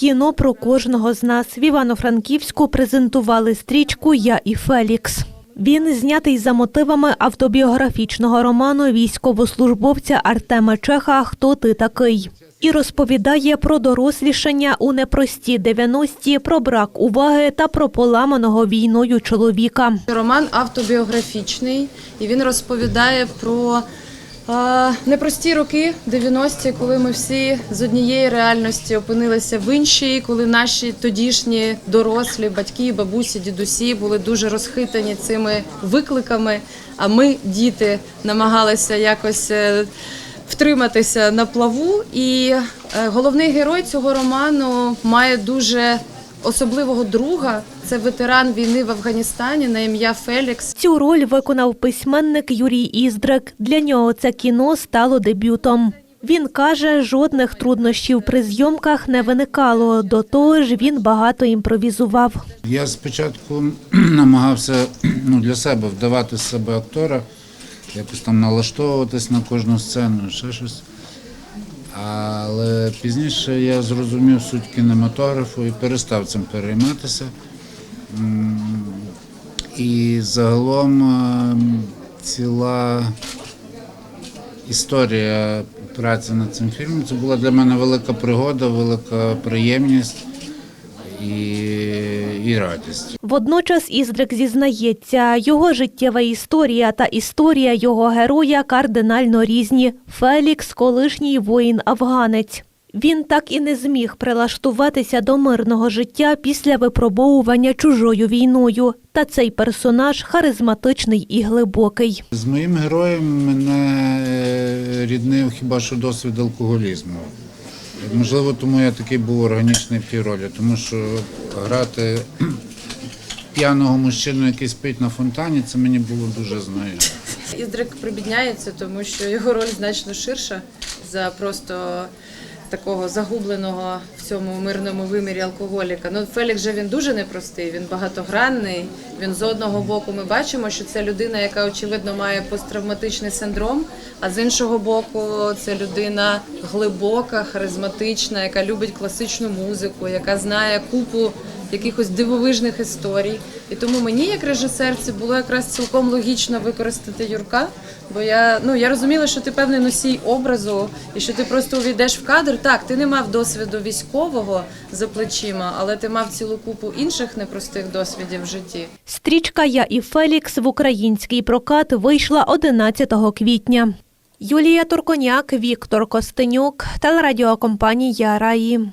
Кіно про кожного з нас в Івано-Франківську презентували стрічку Я і Фелікс. Він знятий за мотивами автобіографічного роману військовослужбовця Артема Чеха Хто ти такий? і розповідає про дорослішання у непрості 90-ті, про брак уваги та про поламаного війною чоловіка. Роман автобіографічний, і він розповідає про непрості роки 90-ті, коли ми всі з однієї реальності опинилися в іншій, коли наші тодішні дорослі батьки, бабусі, дідусі були дуже розхитані цими викликами. А ми, діти, намагалися якось. е, Втриматися на плаву, і е, головний герой цього роману має дуже особливого друга. Це ветеран війни в Афганістані на ім'я Фелікс. Цю роль виконав письменник Юрій Іздрик. Для нього це кіно стало дебютом. Він каже, жодних труднощів при зйомках не виникало. До того ж, він багато імпровізував. Я спочатку намагався ну, для себе вдавати з себе актора, якось там налаштовуватись на кожну сцену, ще щось. Але пізніше я зрозумів суть кінематографу і перестав цим перейматися. І загалом ем, ціла історія праці над цим фільмом це була для мене велика пригода, велика приємність і, і радість. Водночас Іздрик зізнається, його життєва історія та історія його героя кардинально різні. Фелікс – колишній воїн-афганець. Він так і не зміг прилаштуватися до мирного життя після випробовування чужою війною. Та цей персонаж харизматичний і глибокий. З моїм героєм мене е, ріднив хіба що досвід алкоголізму. Можливо, тому я такий був органічний півролі, ролі, тому що грати п'яного мужчину, який спить на фонтані, це мені було дуже знайомо. Іздрик прибідняється, тому що його роль значно ширша за просто такого загубленого в цьому мирному вимірі алкоголіка. Ну, Фелікс же він дуже непростий, він багатогранний. Він з одного боку ми бачимо, що це людина, яка очевидно має посттравматичний синдром. А з іншого боку, це людина глибока, харизматична, яка любить класичну музику, яка знає купу якихось дивовижних історій. І тому мені, як режисерці, було якраз цілком логічно використати Юрка. Бо я ну я розуміла, що ти певний носій образу, і що ти просто увійдеш в кадр. Так, ти не мав досвіду військового за плечима, але ти мав цілу купу інших непростих досвідів в житті. Стрічка Я і Фелікс в український прокат вийшла 11 квітня. Юлія Турконяк, Віктор Костенюк, телерадіокомпанія Раї.